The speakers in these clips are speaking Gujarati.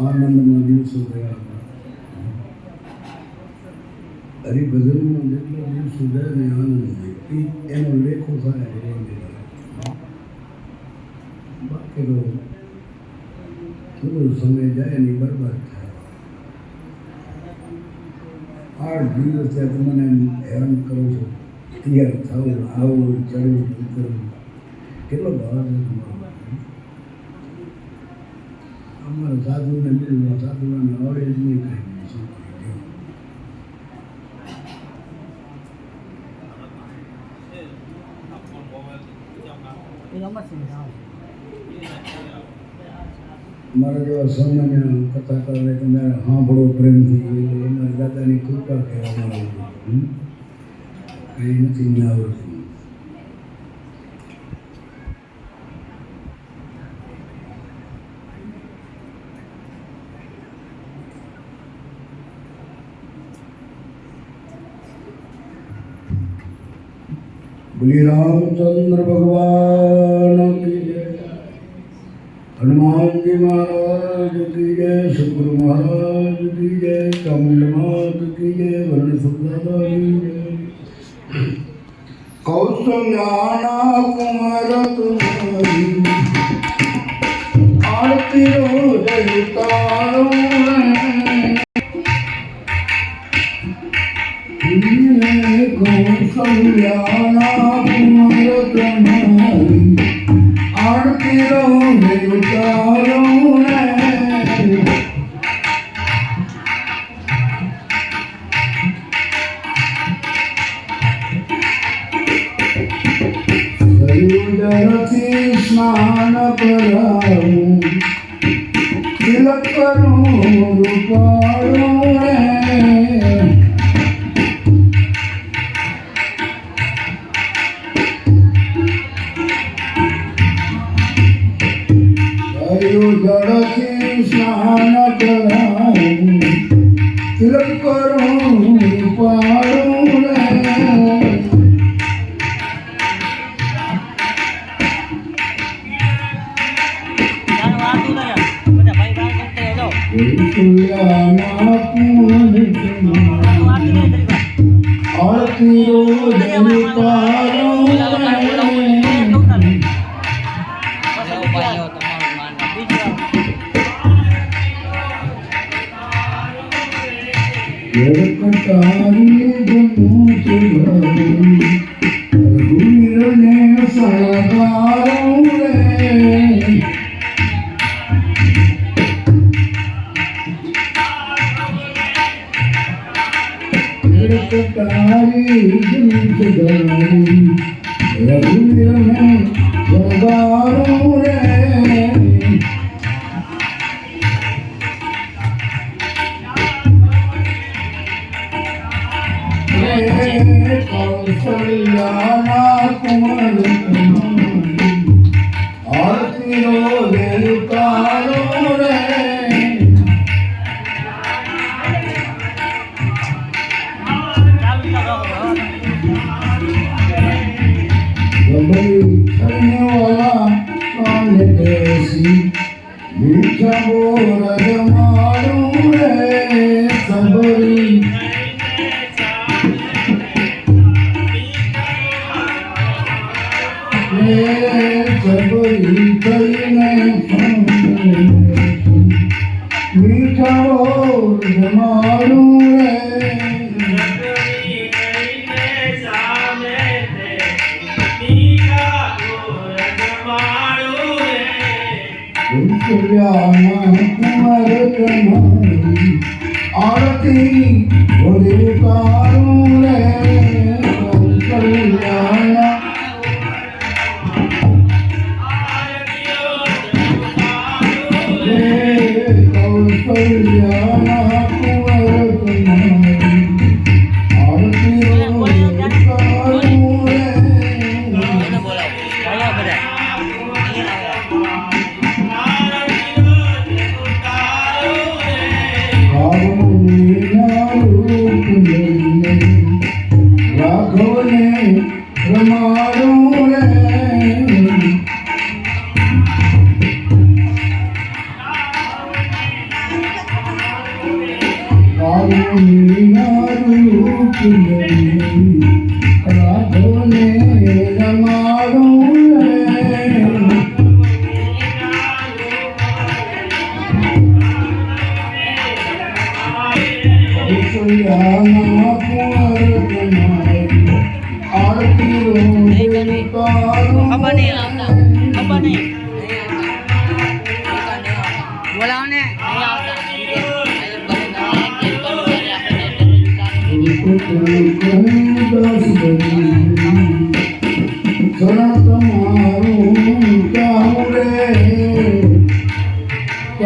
આનંદમાં દિવસો ગયા હતા. હરિભજનમાં જેટલા દિવસો જાય ને આનંદ એ એનો લેખો થાય બાકી તો થોડો સમય જાય ને બરબાદ થાય. આઠ દિવસ ત્યાં તમને હેરાન કરો છો. તૈયાર થવું આવું ચડવું કરવું કેટલો ભાવ છે તમારો અમારા સાધુને મિલમાં સાધુને આવડે જ નહીં કાંઈ શું મારા જેવા સામાન્ય કથા કરે તમે સાંભળો પ્રેમથી એમાં દાદાની કૃપા કહેવામાં આવે. કંઈ નથી ના આવડતું. બોલી રામચંદ્ર ભગવાન કી જય. હનુમાનજી મહારાજ કી જય, સદગુરુ મહારાજ કી જય કમલનાથ કી જય, વરણ સુખદાદા કૌશલ્યાના કુમાર આરતી રોજ સયુજરથી સ્નાન કરાવું તિલક કરું રૂપાળું સયુજરથી સ્નાન કરાવું? કુલિયાના પૂજન రఘునిరమే Amor. કુંવર કમારી આરતી ભોલે તારું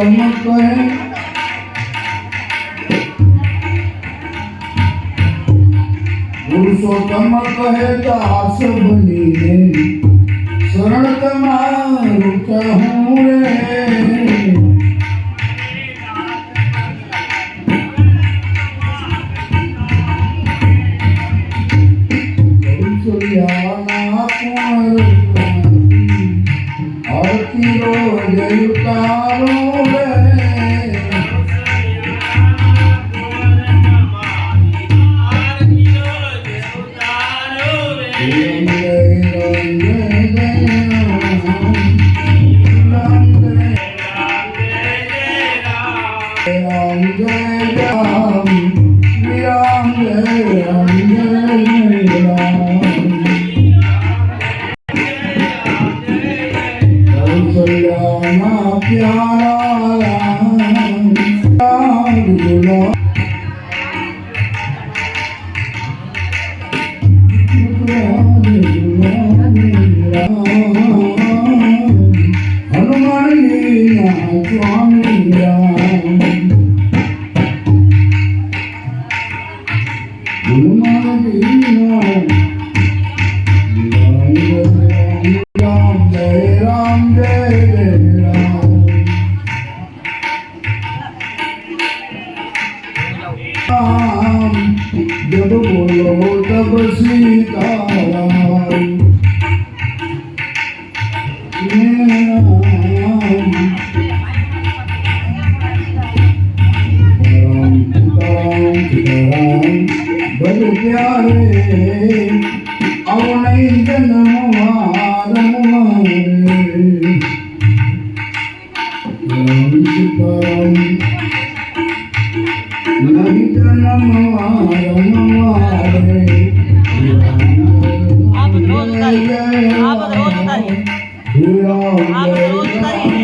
કમેન્ટ કરે પુરુષોત્તમ કહેતા હાસ બનીને શરણ તમારું કહું રે Thank you. my glory. આ બધો રોજ ઉતારી આ બધો રોજ ઉતારી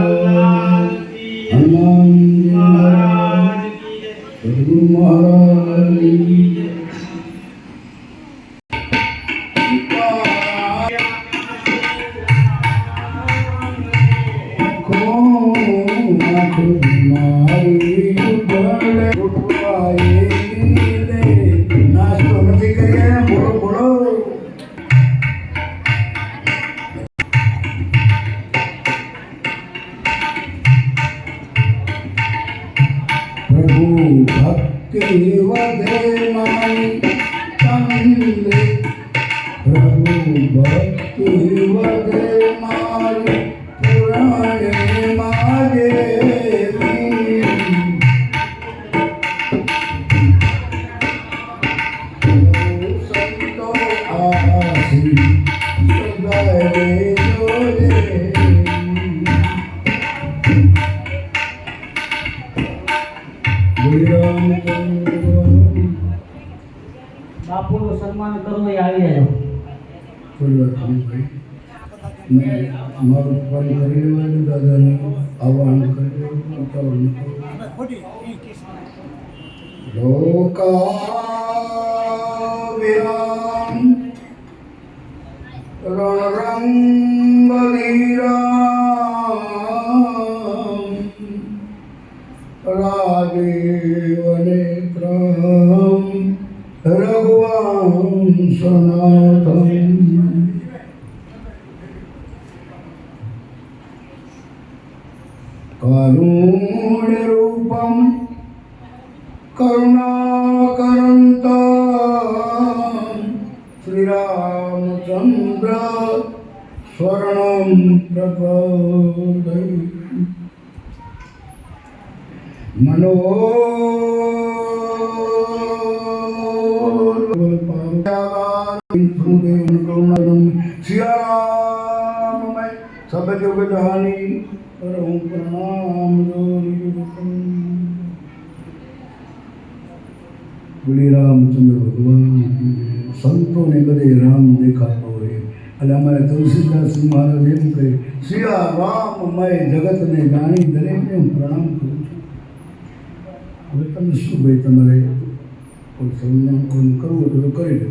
બાપુનું સન્માન કરવું એ આવી આવ્યો કોઈ વાત નહીં ભાઈ મારું કામ કરી લેવાનું દાદાને આવવાનું કરી લેવાનું લોકા વિરા Around. મનો સિયારામમય સબ જગ જહાની કરહું પ્રણામ રામચંદ્ર ભગવાન. સંતોને બધે રામ દેખાતો હોય એટલે અમારે તુલસીદાસ મહારાજ એમ કહે સિયા રામમય જગતને જાણી દરેકને હું પ્રણામ કરું હવે તમે શું ભાઈ તમારે કોઈ સન્માન કોઈ કરવું હોય તો કરી દો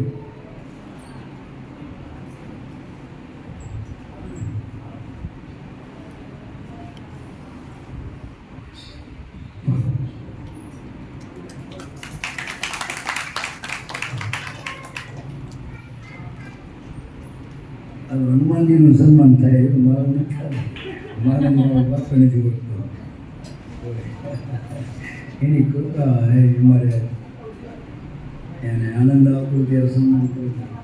આ હનુમાનજીનું સન્માન થાય એ મારું નથી મારો બાપ નથી ઓળખતો એની કૃપા હે મારે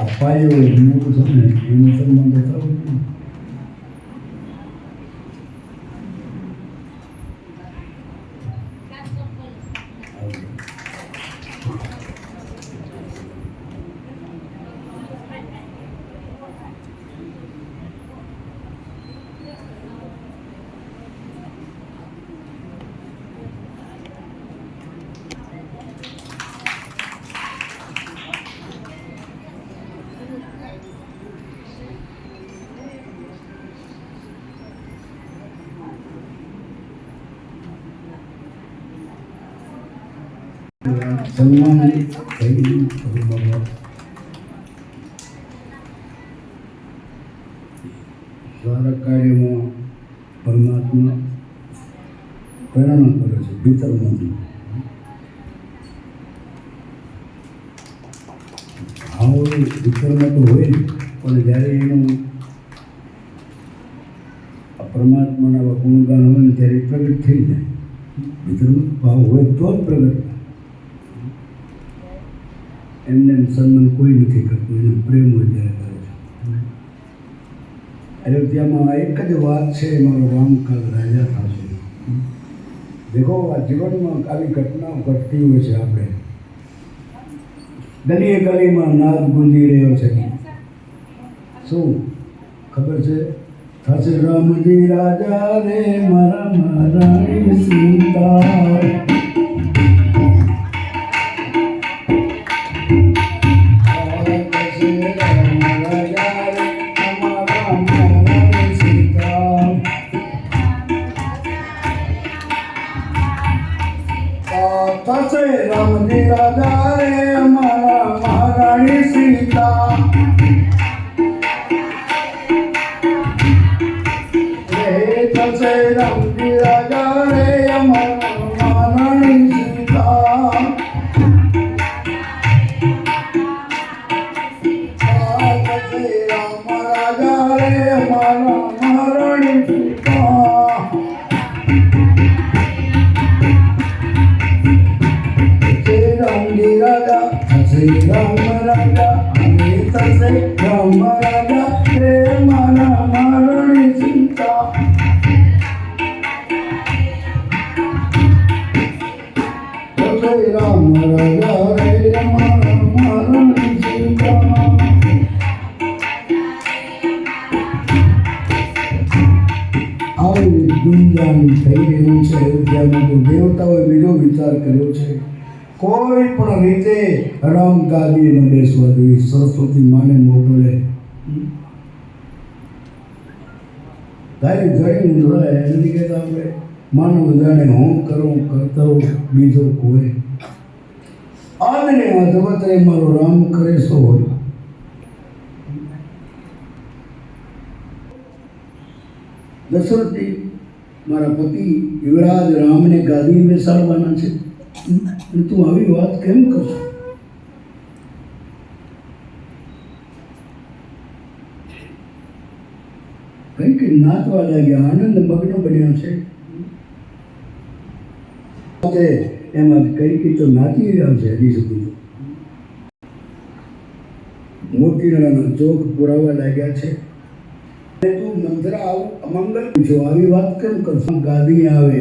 అబ్బాయి બાબા સારા કાર્યમાં પરમાત્મા પ્રેરણા કરે છે ભીતરમાંથી ભાવ ભીતરમાં તો હોય પણ જ્યારે એનું પરમાત્માના ગુણગાન હોય ને ત્યારે પ્રગટ થઈ જાય. ભીતરમાં ભાવ હોય તો જ પ્રગટ એમને એમ સન્માન કોઈ નથી કરતું, એને પ્રેમ વધારે કરે છે. અયોધ્યામાં એક જ વાત છે, મારો રામકાલ રાજા થશે. દેખો, આ જીવનમાં આવી ઘટનાઓ ઘટતી હોય છે આપણે. ગલીએ ગલીમાં નાદ ગુંજી રહ્યો છે. શું ખબર છે? થશે રામજી રાજા રે મારા મારા સીતા મારા ગુંજાન થઈ રહ્યું છે. અયોધ્યામાં તો દેવતાઓએ બીજો વિચાર કર્યો છે. કોઈ પણ રીતે રામ ગાદીએ ન બેસવા જોઈએ. સરસ્વતી માને મોકલે તારી જડી મૂંઝાય એની જાણે હું કરું, કરતો બીજો કોઈ. આદને અધવતરે મારો રામ કરે સો હોય. દશરથજી મારા પતિ યુવરાજ રામને ગાદી બેસાડવાના છે. તું આવી વાત કેમ કરશો કઈ કઈ નાચવા લાગ્યા, આનંદ મગ્ન બન્યા છે. એમાં કઈ કઈ તો નાચી રહ્યા છે હજી સુધી. તો મોતીલાના ચોક પુરાવા લાગ્યા છે. તું મંત્ર આવું અમંગલ. જો આવી વાત કેમ કરશું? ગાદી આવે